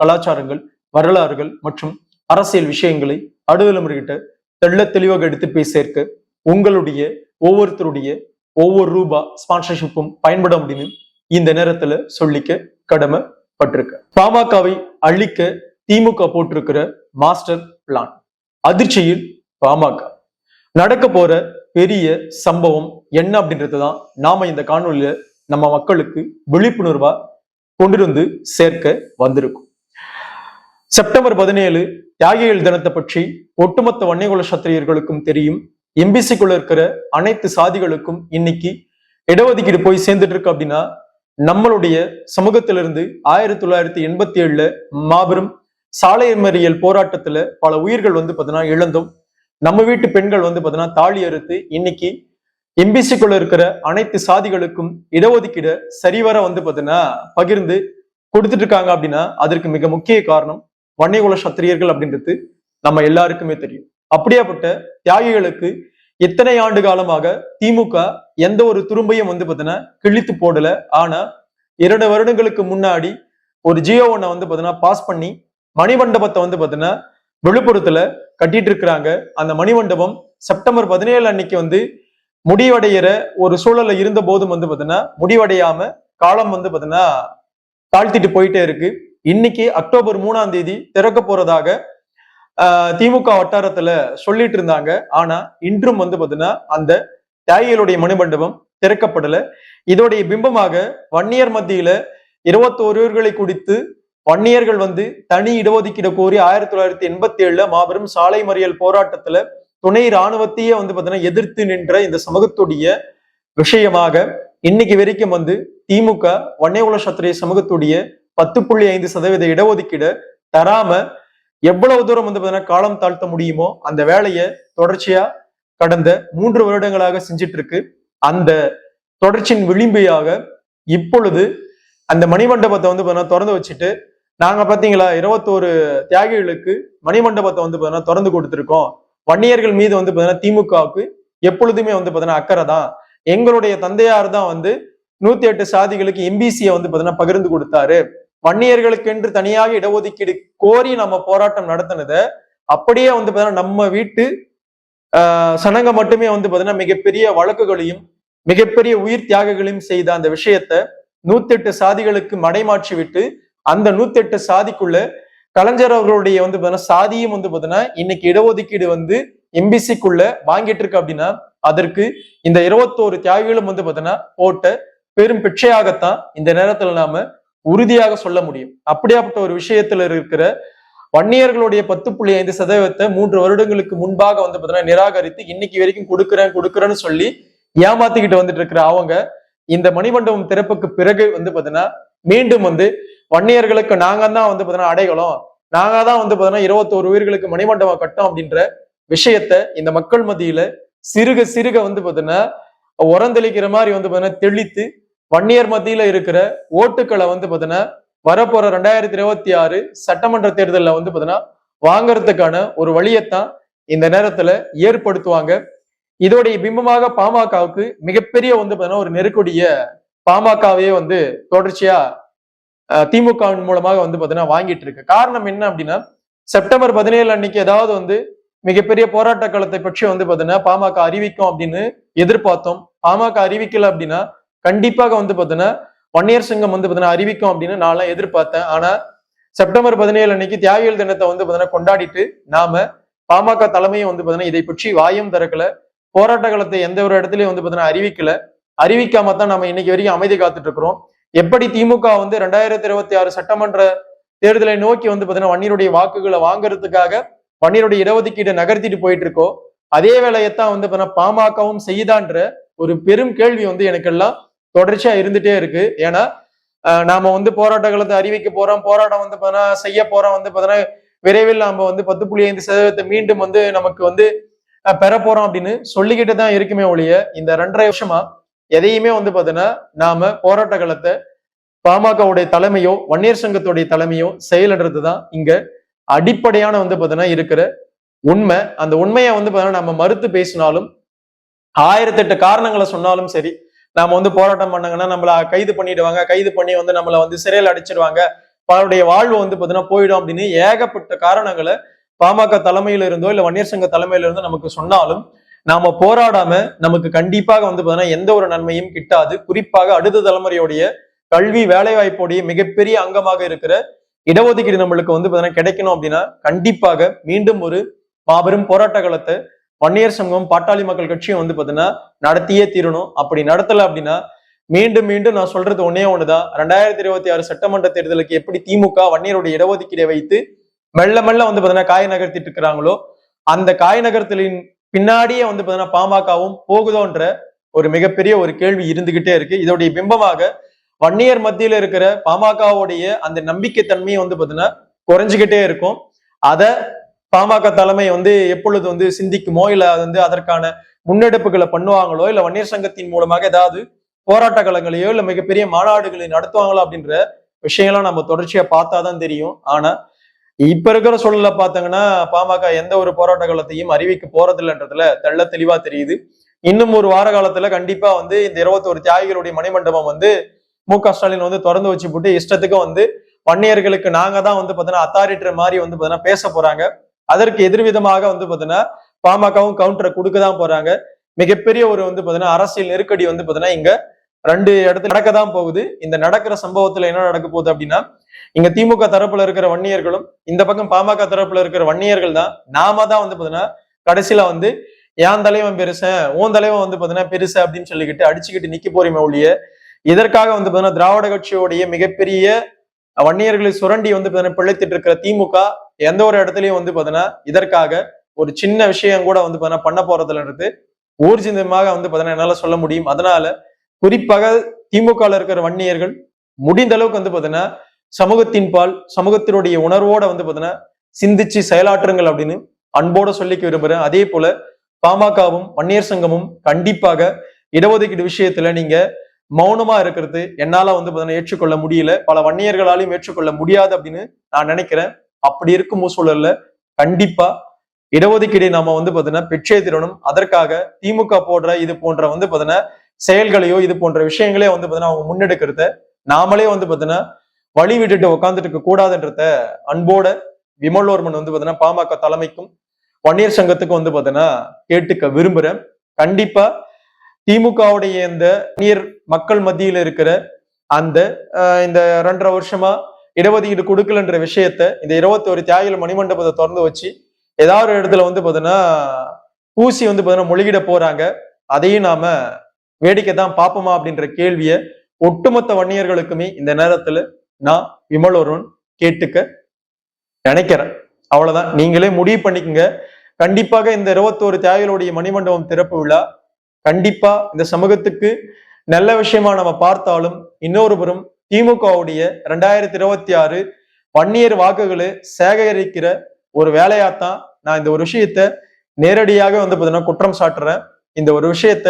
கலாச்சாரங்கள் வரலாறுகள் மற்றும் அரசியல் விஷயங்களை அடுதலைமுறைகிட்ட தெள்ள தெளிவாக எடுத்து போய் சேர்க்க உங்களுடைய ஒவ்வொருத்தருடைய ஒவ்வொரு ரூபா ஸ்பான்சர்ஷிப்பும் பயன்பட அப்படின்னு இந்த நேரத்துல சொல்லிக்க கடமைப்பட்டிருக்க. பாமகவை அழிக்க திமுக போட்டிருக்கிற மாஸ்டர் பிளான் அதிர்ச்சியில் பாமக. நடக்க போற பெரிய சம்பவம் என்ன அப்படின்றது தான் நாம இந்த காணொலியில நம்ம மக்களுக்கு விழிப்புணர்வா கொண்டு வந்து சேர்க்க வந்திருக்கும். செப்டம்பர் பதினேழு தியாகிகள் தினத்தை பற்றி ஒட்டுமொத்த வன்னியகுல சத்திரியர்களுக்கும் தெரியும். எம்பிசிக்குள்ள இருக்கிற அனைத்து சாதிகளுக்கும் இன்னைக்கு இடஒதுக்கீடு போய் சேர்ந்துட்டு இருக்கு அப்படின்னா நம்மளுடைய சமூகத்திலிருந்து ஆயிரத்தி தொள்ளாயிரத்தி எண்பத்தி ஏழுல மாபெரும் சாலை மறியல் போராட்டத்துல பல உயிர்கள் வந்து பார்த்தீங்கன்னா இழந்தோம். நம்ம வீட்டு பெண்கள் வந்து பார்த்தீங்கன்னா தாலி அறுத்து இன்னைக்கு எம்பிசிக்குள்ள இருக்கிற அனைத்து சாதிகளுக்கும் இடஒதுக்கீடு சரிவர வந்து பார்த்தீங்கன்னா பகிர்ந்து கொடுத்துட்டு இருக்காங்க அப்படின்னா அதற்கு மிக முக்கிய காரணம் வன்னியகுல சத்திரியர்கள் அப்படின்றது நம்ம எல்லாருக்குமே தெரியும். அப்படியாப்பட்ட தியாகிகளுக்கு எத்தனை ஆண்டு காலமாக திமுக எந்த ஒரு துரும்பையும் வந்து பார்த்தீங்கன்னா கிழித்து போடல. ஆனா இரண்டு வருடங்களுக்கு முன்னாடி ஒரு ஜியோ ஒன்னை வந்து பார்த்தீங்கன்னா பாஸ் பண்ணி மணிமண்டபத்தை வந்து பார்த்தீங்கன்னா விழுப்புரத்துல கட்டிட்டு இருக்கிறாங்க. அந்த மணிமண்டபம் செப்டம்பர் பதினேழு அன்னைக்கு வந்து முடிவடைகிற ஒரு சூழல்ல இருந்த போதும் வந்து பார்த்தீங்கன்னா முடிவடையாம காலம் வந்து பார்த்தீங்கன்னா தாழ்த்திட்டு போயிட்டே இருக்கு. இன்னைக்கு அக்டோபர் மூணாம் தேதி திறக்க போறதாக திமுக வட்டாரத்துல சொல்லிட்டு இருந்தாங்க. ஆனா இன்றும் வந்து பாத்தீங்கன்னா அந்த தியாகிகளுடைய மணிமண்டபம் திறக்கப்படல. இதோடைய பிம்பமாக வன்னியர் மத்தியில இருபத்தோருவர்களை குடித்து வன்னியர்கள் வந்து தனி இடஒதுக்கீடு கோரி ஆயிரத்தி தொள்ளாயிரத்தி எண்பத்தி ஏழுல மாபெரும் சாலை மறியல் போராட்டத்துல துணை இராணுவத்தையே வந்து பாத்தீங்கன்னா எதிர்த்து நின்ற இந்த சமூகத்துடைய விஷயமாக இன்னைக்கு வரைக்கும் வந்து திமுக வன்னியகுல சத்திரிய சமூகத்துடைய பத்து புள்ளி ஐந்து சதவீத இடஒதுக்கீடு தராம எவ்வளவு தூரம் வந்து பாத்தீங்கன்னா காலம் தாழ்த்த முடியுமோ அந்த வேலையை தொடர்ச்சியா கடந்த மூன்று வருடங்களாக செஞ்சிட்டு இருக்கு அந்த தொடர்ச்சியின் விளிம்பியாக இப்பொழுது அந்த மணிமண்டபத்தை வந்து பாத்தீங்கன்னா திறந்து வச்சுட்டு நாங்க பாத்தீங்களா இருபத்தோரு தியாகிகளுக்கு மணிமண்டபத்தை வந்து பாத்தீங்கன்னா திறந்து கொடுத்துருக்கோம். வன்னியர்கள் மீது வந்து பாத்தீங்கன்னா திமுகவுக்கு எப்பொழுதுமே வந்து பாத்தீங்கன்னா அக்கறை தான். எங்களுடைய தந்தையார் தான் வந்து நூத்தி எட்டு சாதிகளுக்கு எம்பிசியை வந்து பாத்தீங்கன்னா பகிர்ந்து கொடுத்தாரு. வன்னியர்களுக்கென்று தனியாக இடஒதுக்கீடு கோரி நம்ம போராட்டம் நடத்தினதை அப்படியே வந்து பார்த்தீங்கன்னா நம்ம வீட்டு ஆஹ் சனங்க மட்டுமே வந்து பார்த்தீங்கன்னா மிகப்பெரிய வழக்குகளையும் மிகப்பெரிய உயிர் தியாகங்களையும் செய்த அந்த விஷயத்த நூத்தெட்டு சாதிகளுக்கு மடைமாற்றி விட்டு அந்த நூத்தெட்டு சாதிக்குள்ள கலைஞர் அவர்களுடைய வந்து பார்த்தீங்கன்னா சாதியும் வந்து பார்த்தீங்கன்னா இன்னைக்கு இடஒதுக்கீடு வந்து எம்பிசிக்குள்ள வாங்கிட்டு இருக்கு அப்படின்னா அதற்கு இந்த இருபத்தோரு தியாகிகளும் வந்து பார்த்தீங்கன்னா போட்ட பெரும் பிச்சையாகத்தான் இந்த நேரத்துல நாம உறுதியாக சொல்ல முடியும். அப்படியாப்பட்ட ஒரு விஷயத்துல இருக்கிற வன்னியர்களுடைய பத்து புள்ளி ஐந்து சதவீதத்தை மூன்று வருடங்களுக்கு முன்பாக வந்து பார்த்தீங்கன்னா நிராகரித்து இன்னைக்கு வரைக்கும் கொடுக்குறேன் கொடுக்குறேன்னு சொல்லி ஏமாத்திக்கிட்டு வந்துட்டு இருக்கிற அவங்க இந்த மணிமண்டபம் திறப்புக்கு பிறகு வந்து பாத்தீங்கன்னா மீண்டும் வந்து வன்னியர்களுக்கு நாங்க தான் வந்து பாத்தீங்கன்னா அடைகளம் நாங்க தான் வந்து பாத்தீங்கன்னா இருபத்தோரு உயிர்களுக்கு மணிமண்டபம் கட்டோம் அப்படின்ற விஷயத்த இந்த மக்கள் மத்தியில சிறுக சிறுக வந்து பாத்தீங்கன்னா உரந்தளிக்கிற மாதிரி வந்து பாத்தீங்கன்னா தெளித்து வன்னியர் மத்தியில இருக்கிற ஓட்டுக்களை வந்து பாத்தீங்கன்னா வரப்போற ரெண்டாயிரத்தி இருபத்தி ஆறு சட்டமன்ற தேர்தலில் வந்து பாத்தீங்கன்னா வாங்கறதுக்கான ஒரு வழியைத்தான் இந்த நேரத்துல ஏற்படுத்துவாங்க. இதோடைய பிம்பமாக பாமகவுக்கு மிகப்பெரிய வந்து பாத்தீங்கன்னா ஒரு நெருக்கடிய பாமகவே வந்து தொடர்ச்சியா அஹ், திமுகவின் மூலமாக வந்து பாத்தீங்கன்னா வாங்கிட்டு இருக்கு. காரணம் என்ன அப்படின்னா செப்டம்பர் பதினேழு அன்னைக்கு ஏதாவது வந்து மிகப்பெரிய போராட்ட காலத்தை பற்றி வந்து பாத்தீங்கன்னா பாமக அறிவிக்கும் அப்படின்னு எதிர்பார்த்தோம். பாமக அறிவிக்கல அப்படின்னா கண்டிப்பாக வந்து பாத்தீங்கன்னா வன்னியர் சங்கம் வந்து பார்த்தீங்கன்னா அறிவிக்கும் அப்படின்னு நான் எதிர்பார்த்தேன். ஆனா செப்டம்பர் பதினேழு அன்னைக்கு தியாகிகள் தினத்தை வந்து பார்த்தீங்கன்னா கொண்டாடிட்டு நாம பாமக தலைமையும் வந்து பார்த்தீங்கன்னா இதை பற்றி வாயும் திறக்கல. போராட்ட காலத்தை எந்த ஒரு இடத்துலயும் வந்து பார்த்தீங்கன்னா அறிவிக்கல. அறிவிக்காம தான் நம்ம இன்னைக்கு வரைக்கும் அமைதி காத்துட்டு இருக்கிறோம். எப்படி திமுக வந்து ரெண்டாயிரத்தி இருபத்தி ஆறு சட்டமன்ற தேர்தலை நோக்கி வந்து பார்த்தீங்கன்னா வன்னியருடைய வாக்குகளை வாங்குறதுக்காக வன்னியருடைய இடஒதுக்கீடு நகர்த்திட்டு போயிட்டு இருக்கோ அதே வேலையைத்தான் வந்து பாத்தீங்கன்னா பாமகவும் செய்யுதான்ற ஒரு பெரும் கேள்வி வந்து எனக்கெல்லாம் தொடர்ச்சியா இருந்துட்டே இருக்கு. ஏன்னா நாம வந்து போராட்ட காலத்தை அறிவிக்க போறோம். போராட்டம் வந்து பார்த்தீங்கன்னா செய்ய போறோம். வந்து பார்த்தீங்கன்னா விரைவில் நாம வந்து பத்து புள்ளி ஐந்து சதவீதத்தை மீண்டும் வந்து நமக்கு வந்து பெற போறோம் அப்படின்னு சொல்லிக்கிட்டு தான் இருக்குமே ஒழிய இந்த ரெண்டரை வருஷமா எதையுமே வந்து பார்த்தீங்கன்னா நாம போராட்ட காலத்தை பாமகவுடைய தலைமையோ வன்னியர் சங்கத்துடைய தலைமையோ செயல்ன்றது தான் இங்க அடிப்படையான வந்து பார்த்தீங்கன்னா இருக்கிற உண்மை. அந்த உண்மையை வந்து பார்த்தீங்கன்னா நம்ம மறுத்து பேசினாலும் ஆயிரத்தெட்டு காரணங்களை சொன்னாலும் சரி நாம வந்து போராட்டம் பண்ணாங்கன்னா நம்மள கைது பண்ணிடுவாங்க. கைது பண்ணி வந்து நம்மள வந்து சிறையில் அடிச்சிடுவாங்க. பலருடைய வாழ்வு வந்து பார்த்தீங்கன்னா போயிடும் அப்படின்னு ஏகப்பட்ட காரணங்களை பாமக தலைமையில இருந்தோ இல்லை வன்னியர் சங்க தலைமையில இருந்தோ நமக்கு சொன்னாலும் நாம போராடாம நமக்கு கண்டிப்பாக வந்து பார்த்தீங்கன்னா எந்த ஒரு நன்மையும் கிட்டாது. குறிப்பாக அடுத்த தலைமுறையுடைய கல்வி வேலைவாய்ப்புடைய மிகப்பெரிய அங்கமாக இருக்கிற இடஒதுக்கீடு நம்மளுக்கு வந்து பார்த்தீங்கன்னா கிடைக்கணும் அப்படின்னா கண்டிப்பாக மீண்டும் ஒரு மாபெரும் போராட்ட காலத்தை வன்னியர் சங்கம் பாட்டாளி மக்கள் கட்சியும் வந்து பார்த்தீங்கன்னா நடத்தியே தீரணும். அப்படி நடத்தலை அப்படின்னா மீண்டும் மீண்டும் நான் சொல்றது ஒன்னே ஒண்ணுதான். ரெண்டாயிரத்தி இருபத்தி ஆறு சட்டமன்ற தேர்தலுக்கு எப்படி திமுக வன்னியருடைய இடஒதுக்கீடை வைத்து மெல்ல மெல்ல வந்து பார்த்தீங்கன்னா காய் நகர்த்திட்டு இருக்கிறாங்களோ அந்த காய் நகர்த்தலின் பின்னாடியே வந்து பார்த்தீங்கன்னா பாமகவும் போகுதோன்ற ஒரு மிகப்பெரிய ஒரு கேள்வி இருந்துகிட்டே இருக்கு. இதோடைய பிம்பமாக வன்னியர் மத்தியில இருக்கிற பாமகவுடைய அந்த நம்பிக்கை தன்மையை வந்து பார்த்தீங்கன்னா குறைஞ்சுக்கிட்டே இருக்கும். அதை பாமக தலைமை வந்து எப்பொழுது வந்து சிந்திக்குமோ இல்ல அது வந்து அதற்கான முன்னெடுப்புகளை பண்ணுவாங்களோ இல்ல வன்னியர் சங்கத்தின் மூலமாக ஏதாவது போராட்ட களங்களையோ இல்ல மிகப்பெரிய மாநாடுகளை நடத்துவாங்களோ அப்படின்ற விஷயம்லாம் நம்ம தொடர்ச்சியா பார்த்தாதான் தெரியும். ஆனா இப்ப இருக்கிற சூழல்ல பாத்தீங்கன்னா பாமக எந்த ஒரு போராட்ட காலத்தையும் அறிவிக்க போறதில்லைன்றதுல தெள்ள தெளிவா தெரியுது. இன்னும் ஒரு வார காலத்துல கண்டிப்பா வந்து இந்த இருபத்தோரு தியாகிகளுடைய மணிமண்டபம் வந்து மு க ஸ்டாலின் வந்து திறந்து வச்சு போட்டு இஷ்டத்துக்கு வந்து வன்னியர்களுக்கு நாங்க தான் வந்து பாத்தீங்கன்னா அத்தாரிட்டர் மாதிரி வந்து பாத்தீங்கன்னா பேச போறாங்க. அதற்கு எதிர்விதமாக வந்து பாத்தீங்கன்னா பாமகவும் கவுண்டரை கொடுக்க தான் போறாங்க. மிகப்பெரிய ஒரு வந்து பாத்தீங்கன்னா அரசியல் நெருக்கடி வந்து பாத்தீங்கன்னா இங்க ரெண்டு இடத்துல நடக்க தான் போகுது. இந்த நடக்கிற சம்பவத்துல என்ன நடக்க போகுது அப்படின்னா இங்க திமுக தரப்புல இருக்கிற வன்னியர்களும் இந்த பக்கம் பாமக தரப்புல இருக்கிற வன்னியர்கள் தான். நாம தான் வந்து பாத்தீங்கன்னா கடைசியில வந்து என் தலைவன் பெருசன் உன் தலைவன் வந்து பாத்தீங்கன்னா பெருசு அப்படின்னு சொல்லிக்கிட்டு அடிச்சுக்கிட்டு நிக்க போறீமே ஒழிய இதற்காக வந்து பாத்தீங்கன்னா திராவிட கட்சியோடைய மிகப்பெரிய வன்னியர்களை சுரண்டி வந்து பார்த்தீங்கன்னா பிழைத்துட்டு இருக்கிற திமுக எந்த ஒரு இடத்துலயும் வந்து பாத்தீங்கன்னா இதற்காக ஒரு சின்ன விஷயம் கூட வந்து பாத்தீங்கன்னா பண்ண போறதுலன்றது ஊர்ஜிதமாக வந்து பாத்தீங்கன்னா என்னால சொல்ல முடியும். அதனால குறிப்பாக திமுகவில் இருக்கிற வன்னியர்கள் முடிந்த அளவுக்கு வந்து பாத்தீங்கன்னா சமூகத்தின் பால் சமூகத்தினுடைய உணர்வோட வந்து பாத்தீங்கன்னா சிந்திச்சு செயலாற்றுங்கள் அப்படின்னு அன்போட சொல்லிக்க விரும்புறேன். அதே போல பாமகவும் வன்னியர் சங்கமும் கண்டிப்பாக இடஒதுக்கீடு விஷயத்துல நீங்க மௌனமா இருக்கிறது. என்னால வந்து பாத்தீங்கன்னா ஏற்றுக்கொள்ள முடியல. பல வன்னியர்களாலையும் ஏற்றுக்கொள்ள முடியாது அப்படின்னு நான் நினைக்கிறேன். அப்படி இருக்கும் சூழல்ல கண்டிப்பா இடஒதுக்கீடை நாம வந்து பாத்தீங்கன்னா பெற்றே தீரணும். அதற்காக திமுக போடுற இது போன்ற வந்து பாத்தீங்கன்னா செயல்களையோ இது போன்ற விஷயங்களே வந்து பாத்தீங்கன்னா அவங்க முன்னெடுக்கிறத நாமளே வந்து பாத்தீங்கன்னா வழி விட்டுட்டு உட்காந்துட்டு இருக்க கூடாதுன்றத அன்போட விமலோர்மன் வந்து பாத்தீங்கன்னா பாமக தலைமைக்கும் வன்னியர் சங்கத்துக்கும் வந்து பாத்தீங்கன்னா கேட்டுக்க விரும்புறேன். கண்டிப்பா திமுகவுடைய இந்த நீர் மக்கள் மத்தியில் இருக்கிற அந்த இந்த ரெண்டரை வருஷமா இடஒதுக்கீடு கொடுக்கலன்ற விஷயத்த இந்த இருபத்தோரு தியாகிகள் மணிமண்டபத்தை திறந்து வச்சு ஏதாவது ஒரு இடத்துல வந்து பார்த்தீங்கன்னா பூசி வந்து பார்த்தீங்கன்னா மொழிகிட போறாங்க. அதையும் நாம வேடிக்கை தான் பார்ப்போமா அப்படின்ற கேள்வியை ஒட்டுமொத்த வன்னியர்களுக்குமே இந்த நேரத்துல நான் விமலோரன் கேட்டுக்க நினைக்கிறேன். அவ்வளவுதான். நீங்களே முடிவு பண்ணிக்கங்க. கண்டிப்பாக இந்த இருபத்தோரு தியாகிகளுடைய மணிமண்டபம் திறப்பு விழா கண்டிப்பா இந்த சமூகத்துக்கு நல்ல விஷயமா நம்ம பார்த்தாலும் இன்னொரு புறம் திமுகவுடைய ரெண்டாயிரத்தி இருபத்தி ஆறு வன்னியர் வாக்குகளை சேகரிக்கிற ஒரு வேலையாத்தான் நான் இந்த ஒரு விஷயத்த நேரடியாக வந்து பார்த்தீங்கன்னா குற்றம் சாட்டுறேன். இந்த ஒரு விஷயத்த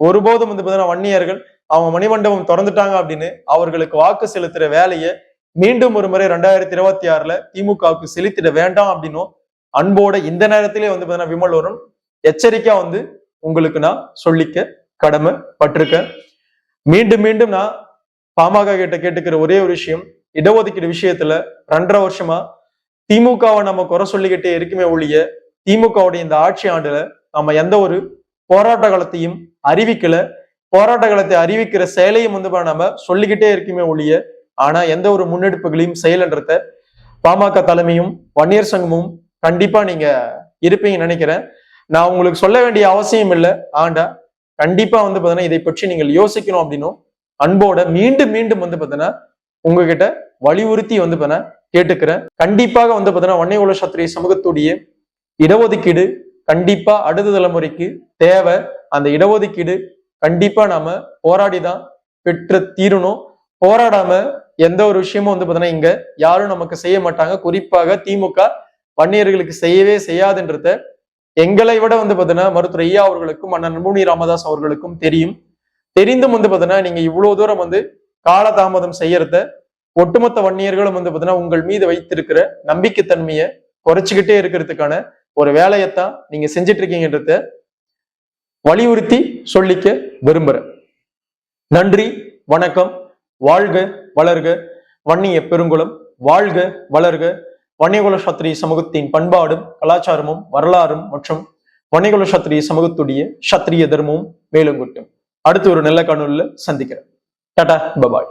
ஒருபோதும் வந்து பார்த்தீங்கன்னா வன்னியர்கள் அவங்க மணிமண்டபம் திறந்துட்டாங்க அப்படின்னு அவர்களுக்கு வாக்கு செலுத்துற வேலையை மீண்டும் ஒரு முறை ரெண்டாயிரத்தி இருபத்தி ஆறுல திமுகவுக்கு செலுத்திட வேண்டாம் அப்படின்னும் அன்போட இந்த நேரத்திலே வந்து பார்த்தீங்கன்னா விமல் வரும் எச்சரிக்கையா வந்து உங்களுக்கு நான் சொல்லிக்க கடமை பட்டிருக்கேன் மீண்டும் மீண்டும் நான் பாமக கிட்ட கேட்டுக்கிற ஒரே ஒரு விஷயம் இடஒதுக்கீடு விஷயத்துல ரெண்டரை வருஷமா திமுகவை நம்ம குறை சொல்லிக்கிட்டே இருக்குமே ஒழிய திமுகவுடைய இந்த ஆட்சி ஆண்டுல நம்ம எந்த ஒரு போராட்ட காலத்தையும் அறிவிக்கல. போராட்ட காலத்தை அறிவிக்கிற செயலையும் வந்து நம்ம சொல்லிக்கிட்டே இருக்குமே ஒழிய ஆனா எந்த ஒரு முன்னெடுப்புகளையும் செயலன்றத பாமக தலைமையும் வன்னியர் சங்கமும் கண்டிப்பா நீங்க இருப்பீங்கன்னு நினைக்கிறேன். நான் உங்களுக்கு சொல்ல வேண்டிய அவசியம் இல்லை. ஆண்டா கண்டிப்பா வந்து பாத்தீங்கன்னா இதை பற்றி நீங்கள் யோசிக்கணும் அப்படின்னும் அன்போட மீண்டும் மீண்டும் வந்து பாத்தீங்கன்னா உங்ககிட்ட வலியுறுத்தி வந்து பாத்தீங்கன்னா கேட்டுக்கிறேன். கண்டிப்பாக வந்து பாத்தீங்கன்னா வன்னிய உலக சத்திரிய சமூகத்துடைய இடஒதுக்கீடு கண்டிப்பா அடுத்த தலைமுறைக்கு தேவை. அந்த இடஒதுக்கீடு கண்டிப்பா நாம போராடி தான் பெற்று தீரணும். போராடாம எந்த ஒரு விஷயமும் வந்து பாத்தீங்கன்னா இங்க யாரும் நமக்கு செய்ய மாட்டாங்க. குறிப்பாக திமுக வன்னியர்களுக்கு செய்யவே செய்யாதுன்றத எங்களை விட வந்து பார்த்தீங்கன்னா மருத்துவர் ஐயா அவர்களுக்கும் அண்ணன் அன்புமணி ராமதாஸ் அவர்களுக்கும் தெரியும். தெரிந்தும் வந்து பார்த்தீங்கன்னா நீங்க இவ்வளவு தூரம் வந்து காலதாமதம் செய்யறத ஒட்டுமொத்த வன்னியர்களும் வந்து பார்த்தீங்கன்னா உங்கள் மீது வைத்திருக்கிற நம்பிக்கைத்தன்மையை குறைச்சிக்கிட்டே இருக்கிறதுக்கான ஒரு வேலையைத்தான் நீங்க செஞ்சிட்டு இருக்கீங்கன்றத வலியுறுத்தி சொல்லிக்க விரும்புறேன். நன்றி வணக்கம். வாழ்க வளர்க. வன்னிய பெருங்குளம். வாழ்க வளர்க. வன்னியகுல சத்திரி சமூகத்தின் பண்பாடும் கலாச்சாரமும் வரலாறும் மற்றும் வன்னியகுல சத்திரி சமூகத்துடைய சத்திரிய தர்மமும் மேலும் கூட்டும். அடுத்து ஒரு நல்ல காணொலியில் சந்திக்கிறேன். Ta-ta bye bye.